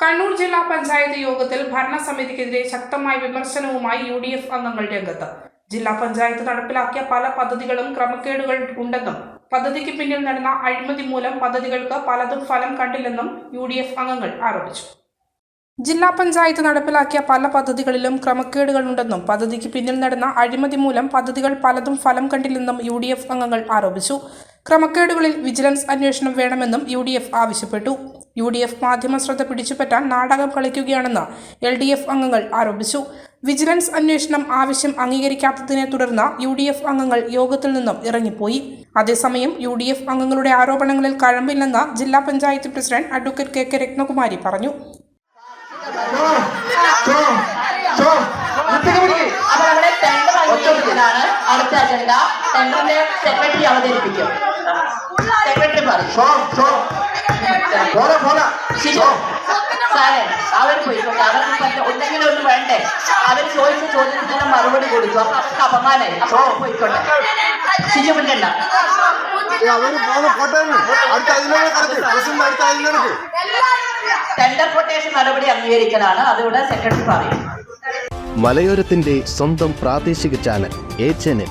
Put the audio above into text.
കണ്ണൂർ ജില്ലാ പഞ്ചായത്ത് യോഗത്തിൽ ഭരണസമിതിക്കെതിരെ ശക്തമായ വിമർശനവുമായി യു ഡി എഫ് അംഗങ്ങൾ രംഗത്ത്. ജില്ലാ പഞ്ചായത്ത് നടപ്പിലാക്കിയ പല പദ്ധതികളും ക്രമക്കേടുകൾ ഉണ്ടെന്നും പദ്ധതിക്ക് പിന്നിൽ നടന്ന അഴിമതി മൂലം പദ്ധതികൾക്ക് പലതും ഫലം കണ്ടില്ലെന്നും യു ഡി എഫ് അംഗങ്ങൾ ആരോപിച്ചു. ജില്ലാ പഞ്ചായത്ത് നടപ്പിലാക്കിയ പല പദ്ധതികളിലും ക്രമക്കേടുകൾ ഉണ്ടെന്നും പദ്ധതിക്ക് പിന്നിൽ നടന്ന അഴിമതി മൂലം പദ്ധതികൾ പലതും ഫലം കണ്ടില്ലെന്നും യു ഡി എഫ് അംഗങ്ങൾ ആരോപിച്ചു. ക്രമക്കേടുകളിൽ വിജിലൻസ് അന്വേഷണം വേണമെന്നും യു ഡി എഫ് ആവശ്യപ്പെട്ടു. യു ഡി എഫ് മാധ്യമ ശ്രദ്ധ പിടിച്ചുപറ്റാൻ നാടകം കളിക്കുകയാണെന്ന് എൽ ഡി എഫ് അംഗങ്ങൾ ആരോപിച്ചു. വിജിലൻസ് അന്വേഷണം ആവശ്യം അംഗീകരിക്കാത്തതിനെ തുടർന്ന് യു ഡി എഫ് അംഗങ്ങൾ യോഗത്തിൽ നിന്നും ഇറങ്ങിപ്പോയി. അതേസമയം യു ഡി എഫ് അംഗങ്ങളുടെ ആരോപണങ്ങളിൽ കഴമ്പില്ലെന്ന് ജില്ലാ panchayat president advocate K K Ratnakumari പറഞ്ഞു. അടുത്ത അജണ്ട ടെൻഡറിന്റെ സെക്രട്ടറി അവതരിപ്പിക്കും. സെക്രട്ടറി പറയും. സാറേ അവർ പോയിക്കോട്ടെ അവർക്ക് പറ്റ ഒന്നെങ്കിലും ഒന്ന് വേണ്ടേ? അവർ ചോദിച്ച ചോദ്യത്തിന് മറുപടി കൊടുത്തു. അപ്പൊ അവർക്ക് അപമാനായി. അപ്പൊ പോയിക്കോട്ടെ. ടെൻഡർ കൊട്ടേഷൻ നടപടി അംഗീകരിക്കലാണ്. അതിവിടെ സെക്രട്ടറി പറയും. മലയോരത്തിന്റെ സ്വന്തം പ്രാദേശിക ചാനൽ എ ചാനൽ.